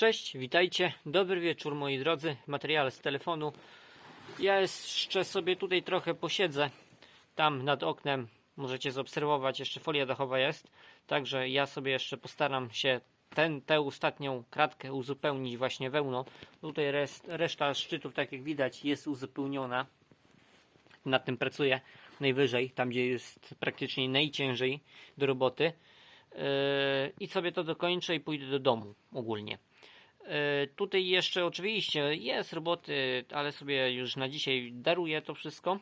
Cześć, witajcie. Dobry wieczór moi drodzy. Materiał z telefonu. Ja jeszcze sobie tutaj trochę posiedzę. Tam nad oknem możecie zaobserwować, jeszcze folia dachowa jest. Także ja sobie jeszcze postaram się ten, tę ostatnią kratkę uzupełnić właśnie wełną. Tutaj rest, reszta szczytów, tak jak widać, jest uzupełniona. Nad tym pracuję najwyżej, tam gdzie jest praktycznie najciężej do roboty. Yy, I sobie to dokończę i pójdę do domu ogólnie. E, Tutaj jeszcze oczywiście jest roboty, ale sobie już na dzisiaj daruję to wszystko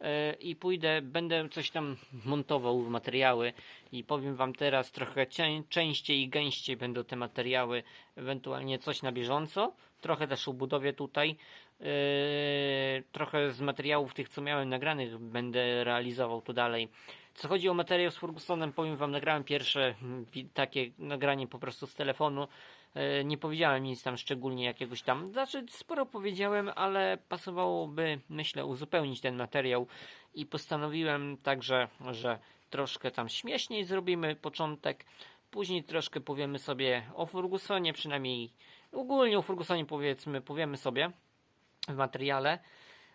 E, i pójdę, będę coś tam montował materiały i powiem Wam teraz trochę częściej i gęściej będą te materiały, ewentualnie coś na bieżąco, trochę też budowie tutaj, E, trochę z materiałów tych co miałem nagranych będę realizował tu dalej. Co chodzi o materiał z Fergusonem, powiem Wam, nagrałem pierwsze mm, takie nagranie po prostu z telefonu. E, Nie powiedziałem nic tam szczególnie jakiegoś tam. Znaczy, sporo powiedziałem, ale pasowałoby, myślę, uzupełnić ten materiał i postanowiłem także, że troszkę tam śmieszniej zrobimy początek. Później troszkę powiemy sobie o Fergusonie, przynajmniej ogólnie o Fergusonie powiedzmy, powiemy sobie w materiale.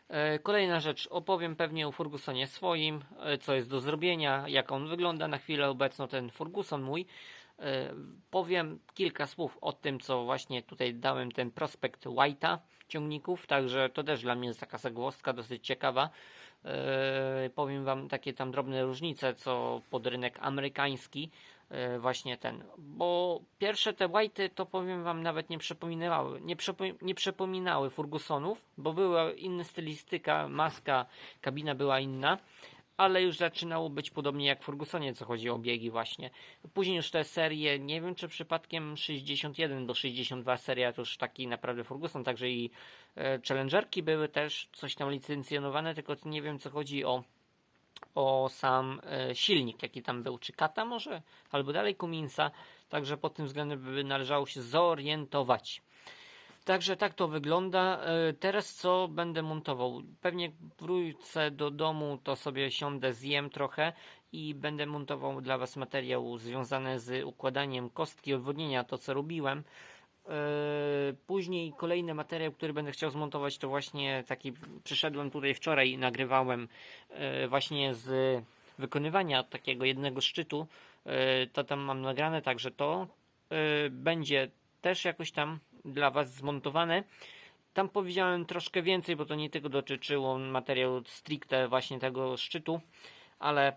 E, Kolejna rzecz, opowiem pewnie o Fergusonie swoim, e, co jest do zrobienia, jak on wygląda na chwilę obecną, ten Ferguson mój. E, Powiem kilka słów o tym, co właśnie tutaj dałem, ten prospekt White'a ciągników, także to też dla mnie jest taka zagłoska dosyć ciekawa. Powiem Wam takie tam drobne różnice, co pod rynek amerykański właśnie ten, bo pierwsze te White'y to powiem Wam nawet nie przypominały, nie, przypo, nie przypominały Fergusonów, bo była inna stylistyka, maska, kabina była inna, ale już zaczynało być podobnie jak w Fergusonie, co chodzi o biegi właśnie. Później już te serie, nie wiem czy przypadkiem 61 do 62 seria to już taki naprawdę Ferguson, także i e, Challengerki były też coś tam licencjonowane, tylko nie wiem co chodzi o o sam e, silnik, jaki tam był, czy Kata może, albo dalej Cuminsa, także pod tym względem by należało się zorientować. Także tak to wygląda. E, Teraz co będę montował? Pewnie wrócę do domu, to sobie siądę, zjem trochę i będę montował dla Was materiał związany z układaniem kostki odwodnienia, to co robiłem. E, Później kolejny materiał, który będę chciał zmontować, to właśnie taki przyszedłem tutaj wczoraj i nagrywałem e, właśnie z wykonywania takiego jednego szczytu. E, To tam mam nagrane, także to będzie też jakoś tam dla Was zmontowane. Tam powiedziałem troszkę więcej, bo to nie tylko dotyczyło materiału stricte właśnie tego szczytu, ale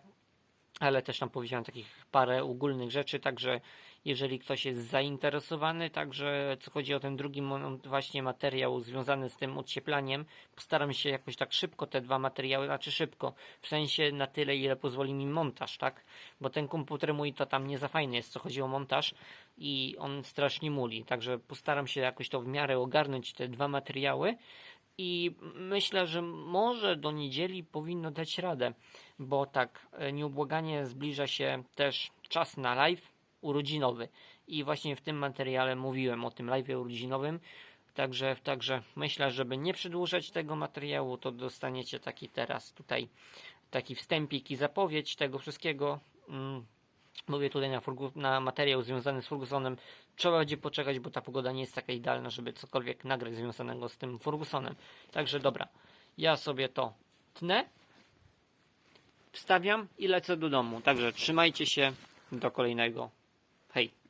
ale też tam powiedziałem takich parę ogólnych rzeczy, także jeżeli ktoś jest zainteresowany, także co chodzi o ten drugi właśnie materiał związany z tym odcieplaniem, postaram się jakoś tak szybko te dwa materiały, znaczy szybko, w sensie na tyle, ile pozwoli mi montaż, tak? Bo ten komputer mój to tam nie za fajny jest, co chodzi o montaż i on strasznie muli, także postaram się jakoś to w miarę ogarnąć te dwa materiały. I myślę, że może do niedzieli powinno dać radę, bo tak e, nieubłaganie zbliża się też czas na live urodzinowy i właśnie w tym materiale mówiłem o tym live urodzinowym, także, także myślę, żeby nie przedłużać tego materiału, to dostaniecie taki teraz tutaj taki wstępik i zapowiedź tego wszystkiego. Mm, Mówię tutaj na, na materiał związany z Fergusonem. Trzeba będzie poczekać, bo ta pogoda nie jest taka idealna, żeby cokolwiek nagrać związanego z tym Fergusonem. Także dobra, ja sobie to tnę, wstawiam i lecę do domu. Także trzymajcie się do kolejnego. はい。